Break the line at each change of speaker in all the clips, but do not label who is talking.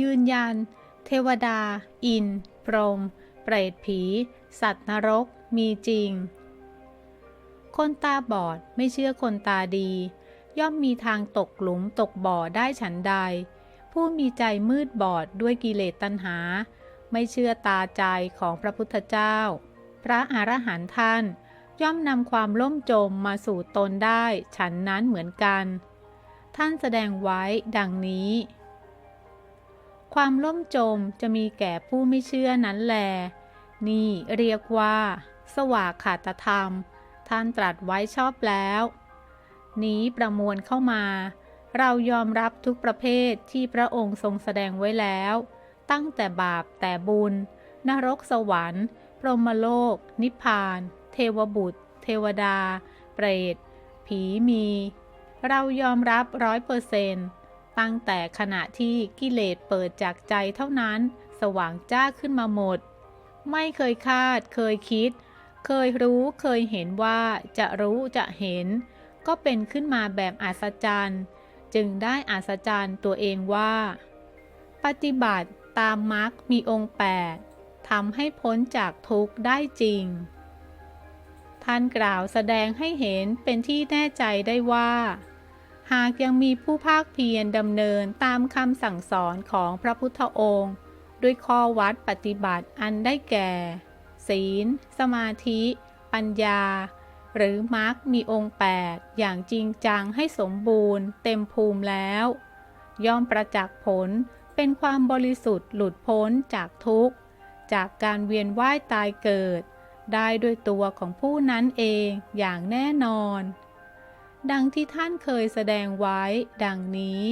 ยืนยัน เทวดา อิน พรหมเปรตผี สัตว์นรก มีจริง คนตาบอดไม่เชื่อคนตาดี ย่อมมีทางตกหลุมตกบ่อได้ฉันใด ผู้มีใจมืดบอดด้วยกิเลสตัณหา ไม่เชื่อตาใจของพระพุทธเจ้า พระอรหันต์ท่านย่อมนำความล่มจมมาสู่ตนได้ ฉันนั้นเหมือนกัน ท่านแสดงไว้ดังนี้ ความล่มจมจะมีแก่ผู้ไม่เชื่อนั้นแล นี่เรียกว่า สวากขาตธรรม ท่านตรัสไว้ชอบแล้ว นี้ประมวลเข้ามา เรายอมรับทุกประเภทที่พระองค์ทรงแสดงไว้แล้ว ตั้งแต่บาปแต่บุญ นรกสวรรค์ พรหมโลก นิพพาน เทวบุตร เทวดา เปรต ผีมี เรายอมรับร้อยเปอร์เซนต์ ตั้งแต่ขณะที่กิเลสเปิดจากใจเท่านั้น สว่างจ้าขึ้นมาหมด ไม่เคยคาด เคยคิด เคยรู้เคยเห็นว่าจะรู้จะเห็น ก็เป็นขึ้นมาแบบอัศจรรย์ จึงได้อัศจรรย์ตัวเองว่า ปฏิบัติตามมรรคมีองค์ 8ทำให้พ้นจากทุกข์ได้จริง ท่านกล่าวแสดงให้เห็นเป็นที่แน่ใจได้ว่า หากยังมีผู้ภาคเพียรดำเนินตามคำสั่งสอนของพระพุทธองค์ ด้วยข้อวัดปฏิบัติอันได้แก่ ศีล สมาธิ ปัญญา หรือมรรคมีองค์8อย่างจริงจังให้สมบูรณ์ เต็มภูมิแล้ว ย่อมประจักษ์ผลเป็นความบริสุทธิ์หลุดพ้นจากทุกข์ จากการเวียนว่ายตายเกิด ได้ด้วยตัวของผู้นั้นเองอย่างแน่นอน ดังที่ท่านเคยแสดงไว้ดังนี้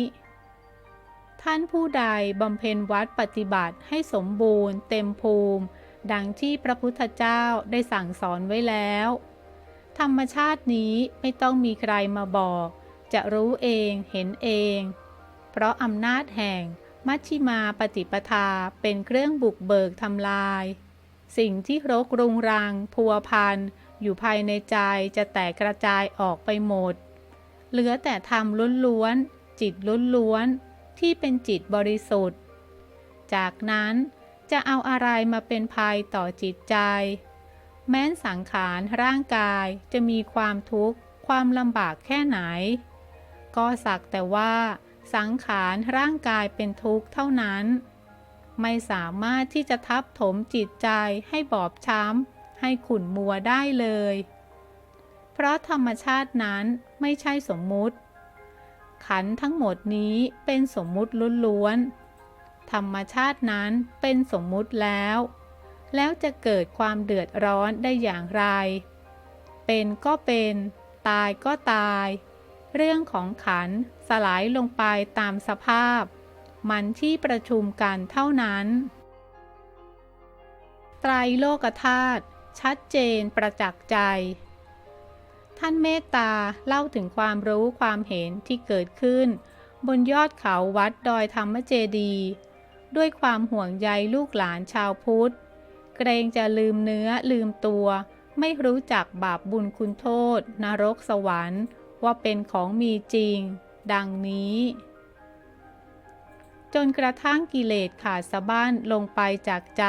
ท่านผู้ใดบำเพ็ญวัดปฏิบัติให้สมบูรณ์ เต็มภูมิ ดังที่พระพุทธเจ้าได้สั่งสอนไว้แล้ว ธรรมชาตินี้ไม่ต้องมีใครมาบอก จะรู้เองเห็นเอง เพราะอำนาจแห่ง มัชชิมาปฏิปทาเป็นเครื่องบุกเบิกทำลาย สิ่งที่รกรุงรัง พัวพัน อยู่ภายในใจจะแตกกระจายออกไปหมด เหลือแต่ธรรมล้วนๆ จิตล้วนๆ ที่เป็นจิตบริสุทธิ์ จากนั้นจะเอาอะไรมาเป็นภัยต่อจิตใจ แม้นสังขารร่างกายจะมีความทุกข์ ความลำบากแค่ไหน ก็สักแต่ว่า สังขารร่างกายเป็นทุกข์เท่านั้น ไม่สามารถที่จะทับถมจิตใจให้บอบช้ำ ให้ขุนมัวได้เลย เพราะธรรมชาตินั้นไม่ใช่สมมุติ ขันทั้งหมดนี้เป็นสมมุติล้วนๆ ธรรมชาตินั้นเป็นสมมุติแล้ว แล้วจะเกิดความเดือดร้อนได้อย่างไร เป็นก็เป็น ตายก็ตาย เรื่องของขันสลายลงไปตามสภาพ มันที่ประชุมกันเท่านั้นไตรโลกธาตุ ชัดเจนประจักษ์ใจ ท่านเมตตาเล่าถึงความรู้ความเห็นที่เกิดขึ้น บนยอดเขาวัดดอยธรรมเจดี ด้วยความห่วงใยลูกหลานชาวพุทธ เกรงจะลืมเนื้อลืมตัว ไม่รู้จักบาปบุญคุณโทษ นรกสวรรค์ ว่าเป็นของมีจริง ดังนี้จนกระทั่งกิเลสขาดสะบั้นลงไปจากใจ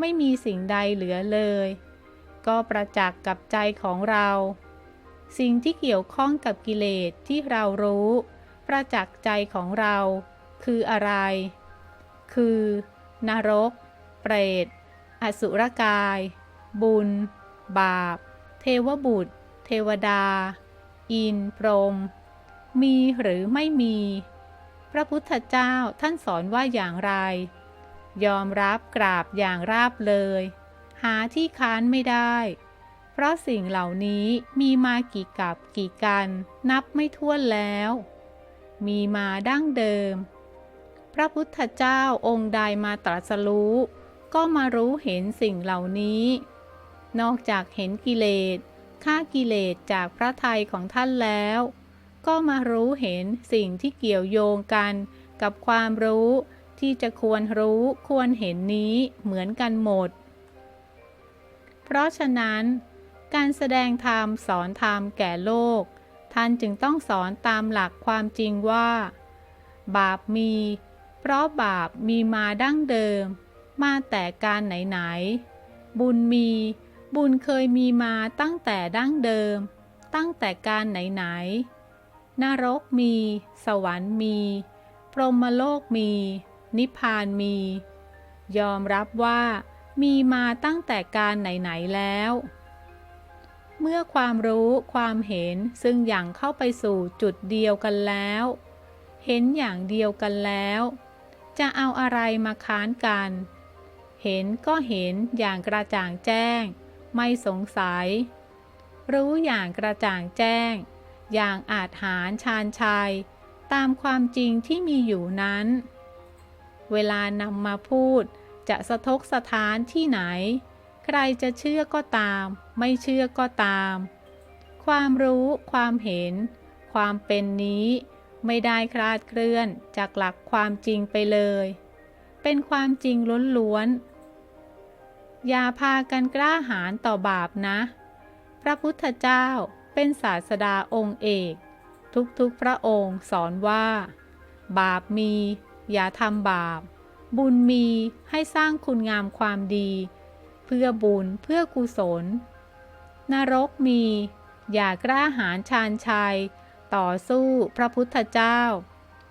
ไม่มีสิ่งใดเหลือเลย ก็ประจักษ์กับใจของเรา สิ่งที่เกี่ยวข้องกับกิเลสที่เรารู้ ประจักษ์ใจของเรา คืออะไร คือ นรก เปรต อสุรกาย บุญ บาป เทวบุตร เทวดา อินทร์พรม มีหรือไม่มี พระพุทธเจ้าท่านสอนว่าอย่างไร ยอมรับกราบอย่างราบเลย หาที่ค้านไม่ได้ เพราะสิ่งเหล่านี้มีมากี่กับกี่กัน นับไม่ถ้วนแล้ว มีมาดั้งเดิม พระพุทธเจ้าองค์ใดมาตรัสรู้ ก็มารู้เห็นสิ่งเหล่านี้ นอกจากเห็นกิเลสฆ่ากิเลสจากพระทัยของท่านแล้ว ก็มารู้เห็นสิ่งที่เกี่ยวโยงกันกับความรู้ ที่จะควรรู้ควรเห็นนี้เหมือนกันหมด เพราะฉะนั้น การแสดงธรรมสอนธรรมแก่โลก ท่านจึงต้องสอนตามหลักความจริงว่า บาปมีเปราะบาปมีมาดั้งเดิม มาแต่การไหนๆ บุญมี บุญเคยมีมาตั้งแต่ดั้งเดิม ตั้งแต่การไหนๆนรกมี สวรรค์มี พรหมโลกมี นิพพานมี ยอมรับว่ามีมาตั้งแต่การไหน ๆ แล้ว เมื่อความรู้ความเห็นซึ่งอย่างเข้าไปสู่จุดเดียวกันแล้ว เห็นอย่างเดียวกันแล้ว จะเอาอะไรมาค้านกัน เห็นก็เห็นอย่างกระจ่างแจ้ง ไม่สงสัย รู้อย่างกระจ่างแจ้ง อย่างอาจหารชาญชัย ตามความจริงที่มีอยู่นั้น เวลานำมาพูด จะสะทกสถานที่ไหน ใครจะเชื่อก็ตาม ไม่เชื่อก็ตาม ความรู้ความเห็น ความเป็นนี้ ไม่ได้คลาดเคลื่อนจากหลักความจริงไปเลย เป็นความจริงล้วนๆอย่าพากันกล้าหาญต่อบาปนะ พระพุทธเจ้าเป็นศาสดาองค์เอก ทุกๆพระองค์สอนว่า บาปมี อย่าทำบาป บุญมีให้สร้างคุณงามความดี เพื่อบุญเพื่อกุศล นรกมี อย่ากล้าหาญชาญชัย ต่อสู้พระพุทธเจ้า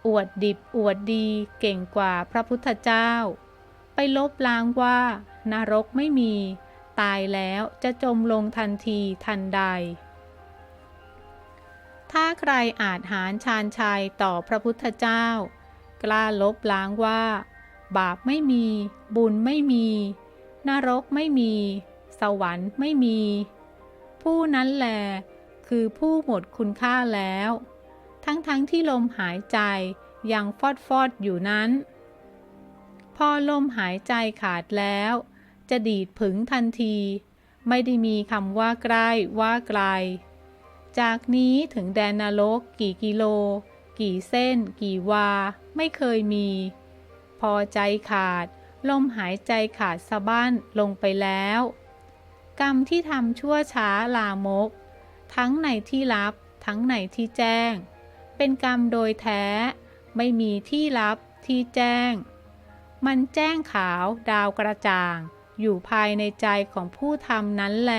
อวดดิบอวดดีเก่งกว่าพระพุทธเจ้า ไปลบล้างว่า นรกไม่มี ตายแล้วจะจมลงทันทีทันใดถ้าใครอาจหารชาญชัยต่อพระพุทธเจ้า กล้าลบล้างว่า บาปไม่มี บุญไม่มี นรกไม่มี สวรรค์ไม่มี ผู้นั้นแหลคือผู้หมดคุณค่าแล้ว ทั้งๆทที่ลมหายใจยังฟอดฟอดอยู่นั้น พอลมหายใจขาดแล้ว จะดีดผึงทันที ไม่ได้มีคำว่าใกล้ว่าไกล จากนี้ถึงแดนนรกกี่กิโล กี่เส้น กี่วา ไม่เคยมี พอใจขาด ลมหายใจขาดสะบั้นลงไปแล้ว กรรมที่ทำชั่วช้าลามก ทั้งในที่ลับ ทั้งในที่แจ้ง เป็นกรรมโดยแท้ ไม่มีที่ลับที่แจ้ง มันแจ้งขาวดาวกระจ่าง อยู่ภายในใจของผู้ทำนั้นแล